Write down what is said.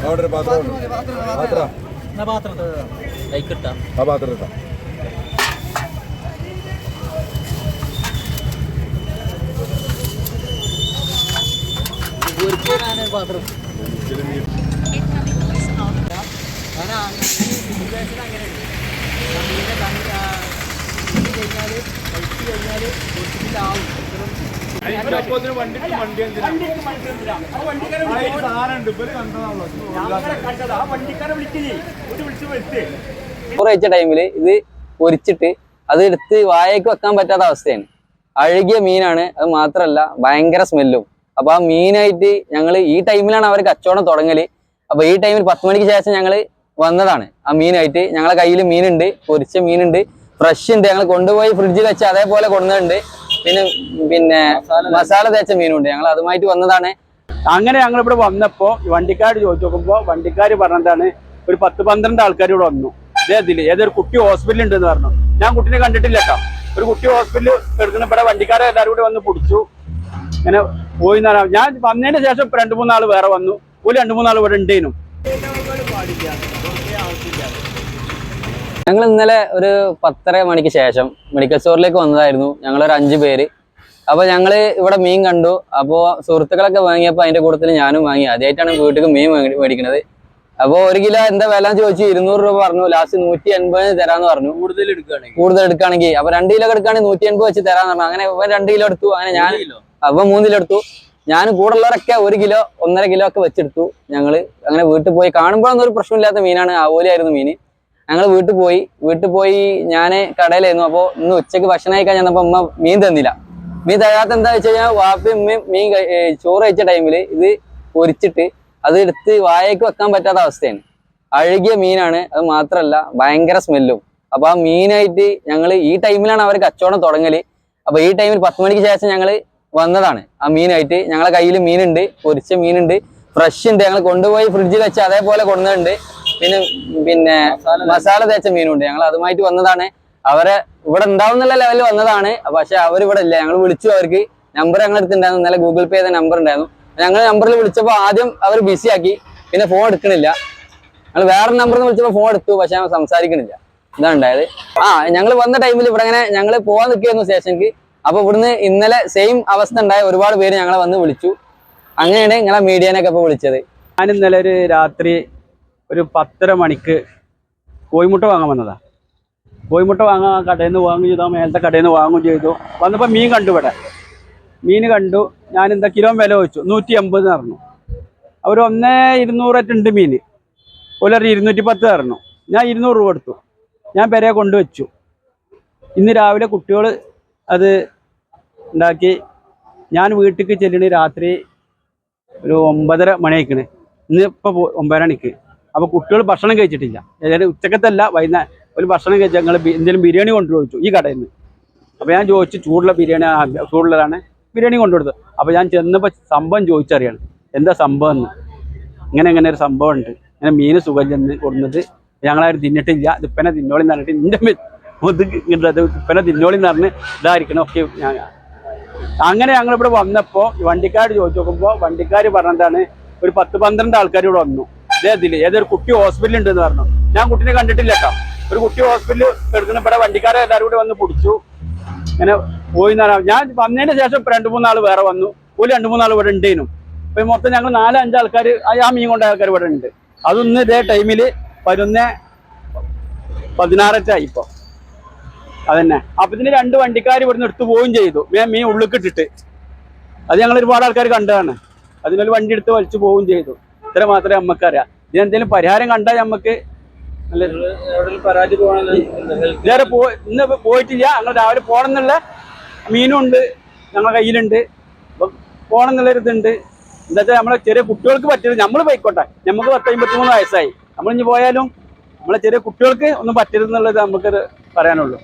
അവിടെ ഒരു പാത്രം. പാത്രം ആ പാത്രം ഇട്ടാ. പാത്രം. ചോറ് കഴിച്ച ടൈമിൽ ഇത് പൊരിച്ചിട്ട് അത് എടുത്ത് വായക്ക് വെക്കാൻ പറ്റാത്ത അവസ്ഥയാണ്. അഴുകിയ മീനാണ് അത് മാത്രമല്ല ഭയങ്കര സ്മെല്ലും. അപ്പൊ ആ മീനായിട്ട് ഞങ്ങൾ ഈ ടൈമിലാണ് അവർ കച്ചവടം തുടങ്ങൽ. അപ്പൊ ഈ ടൈമിൽ പത്ത് മണിക്ക് ശേഷം ഞങ്ങൾ വന്നതാണ് ആ മീനായിട്ട്. ഞങ്ങളെ കയ്യിൽ മീനുണ്ട് പൊരിച്ച മീനുണ്ട്. ഫ്രഷ് ഉണ്ട്. ഞങ്ങൾ കൊണ്ടുപോയി ഫ്രിഡ്ജിൽ വെച്ച് അതേപോലെ കൊണ്ടുവന്നിട്ടുണ്ട്. പിന്നെ പിന്നെ മസാല തേച്ച മീനുണ്ട്. ഞങ്ങൾ അതുമായിട്ട് വന്നതാണ്. അങ്ങനെ ഞങ്ങൾ ഇവിടെ വന്നപ്പോ വണ്ടിക്കാർ ചോദിച്ചു നോക്കുമ്പോ വണ്ടിക്കാർ പറഞ്ഞതാണ് ഒരു പത്ത് പന്ത്രണ്ട് ആൾക്കാർ ഇവിടെ വന്നു. ഇതേതിൽ ഏതൊരു കുട്ടി ഹോസ്പിറ്റലിൽ ഉണ്ടെന്ന് പറഞ്ഞു. ഞാൻ കുട്ടീനെ കണ്ടിട്ടില്ല കേട്ടോ ഒരു കുട്ടി ഹോസ്പിറ്റലിൽ എടുക്കുന്ന ഇവിടെ വണ്ടിക്കാരെ എല്ലാവരും കൂടി വന്ന് പിടിച്ചു. ഇങ്ങനെ പോയി ഞാൻ വന്നതിന് ശേഷം രണ്ട് മൂന്നാൾ വേറെ വന്നു. ഒരു രണ്ട് മൂന്നാൾ ഇവിടെ ഉണ്ടേനും ഞങ്ങൾ ഇന്നലെ ഒരു പത്തര മണിക്ക് ശേഷം മെഡിക്കൽ സ്റ്റോറിലേക്ക് വന്നതായിരുന്നു. ഞങ്ങൾ ഒരു അഞ്ച് പേര്. അപ്പോൾ ഞങ്ങൾ ഇവിടെ മീൻ കണ്ടു. അപ്പോൾ സുഹൃത്തുക്കളൊക്കെ വാങ്ങിയപ്പോൾ അതിന്റെ കൂട്ടത്തിൽ ഞാനും വാങ്ങി. ആദ്യമായിട്ടാണ് വീട്ടിൽ മീൻ മേടി- മേടിക്കുന്നത് അപ്പോൾ ഒരു കിലോ എന്താ വില എന്ന് ചോദിച്ചു ഇരുന്നൂറ് രൂപ പറഞ്ഞു. ലാസ്റ്റ് നൂറ്റി എൺപതിന് തരാന്ന് പറഞ്ഞു. കൂടുതൽ എടുക്കുകയാണെങ്കിൽ. കൂടുതൽ എടുക്കുകയാണെങ്കിൽ. അപ്പോൾ രണ്ട് കിലോ എടുക്കുകയാണെങ്കിൽ നൂറ്റി എൺപത് വെച്ച് തരാന്ന് പറഞ്ഞു. അങ്ങനെ ഇവൻ രണ്ട് കിലോ എടുത്തു. അങ്ങനെ ഞാൻ അവൻ മൂന്ന് കിലോ എടുത്തു. ഞാൻ കൂടുള്ളവരൊക്കെ ഒരു കിലോ ഒന്നര കിലോ ഒക്കെ വെച്ചെടുത്തു ഞങ്ങൾ. അങ്ങനെ വീട്ടിൽ പോയി കാണുമ്പോഴൊന്നും ഒരു പ്രശ്നമില്ലാത്ത മീനാണ്. ആവോലിയായിരുന്നു മീൻ ഞങ്ങൾ വീട്ടിൽ പോയി. വീട്ടിൽ പോയി ഞാൻ കടയിലായിരുന്നു. അപ്പോൾ ഇന്ന് ഉച്ചയ്ക്ക് ഭക്ഷണം കഴിക്കാൻ ചെന്നപ്പോൾ ഉമ്മ മീൻ തന്നില്ല. മീൻ തരാത്ത എന്താ വെച്ച് കഴിഞ്ഞാൽ വാപ്പി ഉമ്മയും മീൻ ചോറ് കഴിച്ച ടൈമിൽ ഇത് പൊരിച്ചിട്ട് അത് എടുത്ത് വായക്ക് വെക്കാൻ പറ്റാത്ത അവസ്ഥയാണ്. അഴുകിയ മീനാണ്. അത് മാത്രമല്ല ഭയങ്കര സ്മെല്ലും അപ്പോൾ ആ മീനായിട്ട് ഞങ്ങൾ ഈ ടൈമിലാണ് അവർ കച്ചവടം തുടങ്ങൽ. അപ്പോൾ ഈ ടൈമിൽ പത്ത് മണിക്ക് ശേഷം ഞങ്ങൾ വന്നതാണ് ആ മീനായിട്ട്. ഞങ്ങളെ കയ്യിൽ മീനുണ്ട് പൊരിച്ച മീനുണ്ട് ഫ്രഷ് ഉണ്ട്. ഞങ്ങൾ കൊണ്ടുപോയി ഫ്രിഡ്ജിൽ വെച്ച് അതേപോലെ കൊണ്ടുവന്നിട്ടുണ്ട്. പിന്നെ പിന്നെ മസാല തേച്ച മീനുണ്ട്. ഞങ്ങൾ അതുമായിട്ട് വന്നതാണ്. അവരെ ഇവിടെ ഉണ്ടാവുന്നുള്ള ലെവലിൽ വന്നതാണ്. പക്ഷെ അവരിവിടെ ഇല്ല. ഞങ്ങൾ വിളിച്ചു അവർക്ക്. നമ്പർ ഞങ്ങൾ എടുത്തിട്ടുണ്ടായിരുന്നു നല്ല ഗൂഗിൾ പേ നമ്പർ ഉണ്ടായിരുന്നു. ഞങ്ങൾ നമ്പറിൽ വിളിച്ചപ്പോൾ ആദ്യം അവർ ബിസി ആക്കി. പിന്നെ ഫോൺ എടുക്കണില്ല. ഞങ്ങൾ വേറെ നമ്പറിൽ വിളിച്ചപ്പോൾ ഫോൺ എടുത്തു. പക്ഷെ ഞങ്ങൾ സംസാരിക്കണില്ല. ഇതാണ് ഉണ്ടായത്. ആ ഞങ്ങൾ വന്ന ടൈമിൽ ഇവിടെ ഇങ്ങനെ ഞങ്ങൾ പോകാൻ നിൽക്കുകയായിരുന്നു സ്റ്റേഷനിക്ക്. അപ്പോൾ ഇവിടുന്ന് ഇന്നലെ സെയിം അവസ്ഥ ഉണ്ടായ ഒരുപാട് പേര് ഞങ്ങളെ വന്ന് വിളിച്ചു. അങ്ങനെയാണ് നിങ്ങളെ മീഡിയനൊക്കെ ഇപ്പൊ വിളിച്ചത്. ഞാൻ ഇന്നലെ ഒരു രാത്രി ഒരു പത്തര മണിക്ക് കോഴിമുട്ട വാങ്ങാൻ വന്നതാ. കോഴിമുട്ട വാങ്ങാൻ കടയിൽ നിന്ന് വാങ്ങുകയും ചെയ്തു. മേലത്തെ കടയിൽ നിന്ന് വാങ്ങുകയും ചെയ്തു. വന്നപ്പോൾ മീൻ കണ്ടു ഇവിടെ. മീൻ കണ്ടു. ഞാൻ എന്താ കിലോ വില വെച്ചു നൂറ്റി എൺപത് തരണം അവർ ഒന്നേ ഇരുന്നൂറായിട്ടുണ്ട് മീൻ. ഒരു ഇരുന്നൂറ്റി പത്ത് തരണം ഞാൻ ഇരുന്നൂറ് രൂപ കൊടുത്തു. ഞാൻ പെരയെ കൊണ്ടുവച്ചു. ഇന്ന് രാവിലെ കുട്ടികൾ അത് ഉണ്ടാക്കി. ഞാൻ വീട്ടിലേക്ക് ചെല്ലണ രാത്രി ഒരു ഒമ്പതര മണിയായിക്കണ്. ഇന്ന് ഇപ്പോൾ ഒമ്പതര മണിക്ക്. അപ്പോൾ കുട്ടികൾ ഭക്ഷണം കഴിച്ചിട്ടില്ല. ഏതായാലും ഉച്ചക്കത്തല്ല വൈകുന്നേരം ഒരു ഭക്ഷണം കഴിച്ചാൽ ഞങ്ങൾ എന്തെങ്കിലും ബിരിയാണി കൊണ്ടുപോയിച്ചു ഈ കടയിൽ നിന്ന് അപ്പോൾ ഞാൻ ചോദിച്ചു ചൂടുള്ള ബിരിയാണി ചൂടുള്ളതാണ് ബിരിയാണി കൊണ്ടുകൊടുത്തു അപ്പോൾ ഞാൻ ചെന്നപ്പോൾ സംഭവം ചോദിച്ചറിയാണ് എന്താ സംഭവം എന്ന്. ഇങ്ങനെ ഇങ്ങനെ ഒരു സംഭവം ഉണ്ട് ഇങ്ങനെ മീൻ ചെന്ന് കൊടുക്കുന്നത് ഞങ്ങളാരും തിന്നിട്ടില്ല. ഇപ്പനെ തിന്നോളി എന്ന് പറഞ്ഞിട്ട് എന്റെ ഇപ്പനെ തിന്നോളി എന്ന് പറഞ്ഞ് ഇതായിരിക്കണം. ഒക്കെ ഞാൻ അങ്ങനെ ഞങ്ങളിവിടെ വന്നപ്പോൾ വണ്ടിക്കാർ ചോദിച്ചു നോക്കുമ്പോൾ വണ്ടിക്കാർ പറഞ്ഞതാണ് ഒരു പത്ത് പന്ത്രണ്ട് ആൾക്കാർ ഇവിടെ വന്നു. ഇതേതിൽ ഏതൊരു കുട്ടി ഹോസ്പിറ്റലിൽ ഉണ്ടെന്ന് പറഞ്ഞു. ഞാൻ കുട്ടീനെ കണ്ടിട്ടില്ല കേട്ടോ ഒരു കുട്ടി ഹോസ്പിറ്റലിൽ എടുക്കുന്ന ഇവിടെ വണ്ടിക്കാരെ എല്ലാവരും കൂടി വന്ന് പിടിച്ചു. ഇങ്ങനെ പോയി ഞാൻ വന്നതിന് ശേഷം രണ്ടു മൂന്നാൾ വേറെ വന്നു. ഒരു രണ്ട് മൂന്നാൾ ഇവിടെ ഉണ്ടേനു. അപ്പൊ മൊത്തം ഞങ്ങൾ നാല് അഞ്ചാൾക്കാർ ആ മീൻ കൊണ്ട ആൾക്കാർ ഇവിടെ ഉണ്ട്. അതൊന്ന് ഇതേ ടൈമിൽ പതിനൊന്ന് പതിനാററ്റായി ഇപ്പൊ. അതന്നെ. അപ്പൊ ഇതിന് രണ്ട് വണ്ടിക്കാർ ഇവിടുന്ന് എടുത്തു പോവുകയും ചെയ്തു. മീൻ ഉള്ളിക്കിട്ടിട്ട് അത് ഞങ്ങൾ ഒരുപാട് ആൾക്കാർ കണ്ടതാണ്. അതിനൊരു വണ്ടി എടുത്ത് വലിച്ചു പോവുകയും ചെയ്തു. ഇത്ര മാത്രമേ നമുക്കറിയാം ഇതിനെന്തെങ്കിലും പരിഹാരം കണ്ടാൽ നമുക്ക് നല്ല ഇതുവരെ പോ ഇന്ന് പോയിട്ടില്ല. ഞങ്ങൾ രാവിലെ പോകണം എന്നുള്ള മീനും ഉണ്ട് ഞങ്ങളുടെ കയ്യിലുണ്ട്. അപ്പം പോകണം എന്നുള്ളൊരു ഇതുണ്ട് എന്താ വെച്ചാൽ നമ്മളെ ചെറിയ കുട്ടികൾക്ക് പറ്റില്ല. നമ്മൾ പോയിക്കോട്ടെ. നമുക്ക് പത്ത് അമ്പത്തിമൂന്ന് വയസ്സായി. നമ്മളിഞ്ഞ് പോയാലും നമ്മളെ ചെറിയ കുട്ടികൾക്ക് ഒന്നും പറ്റരുതെന്നുള്ളത് നമുക്കത് പറയാനുള്ളൂ.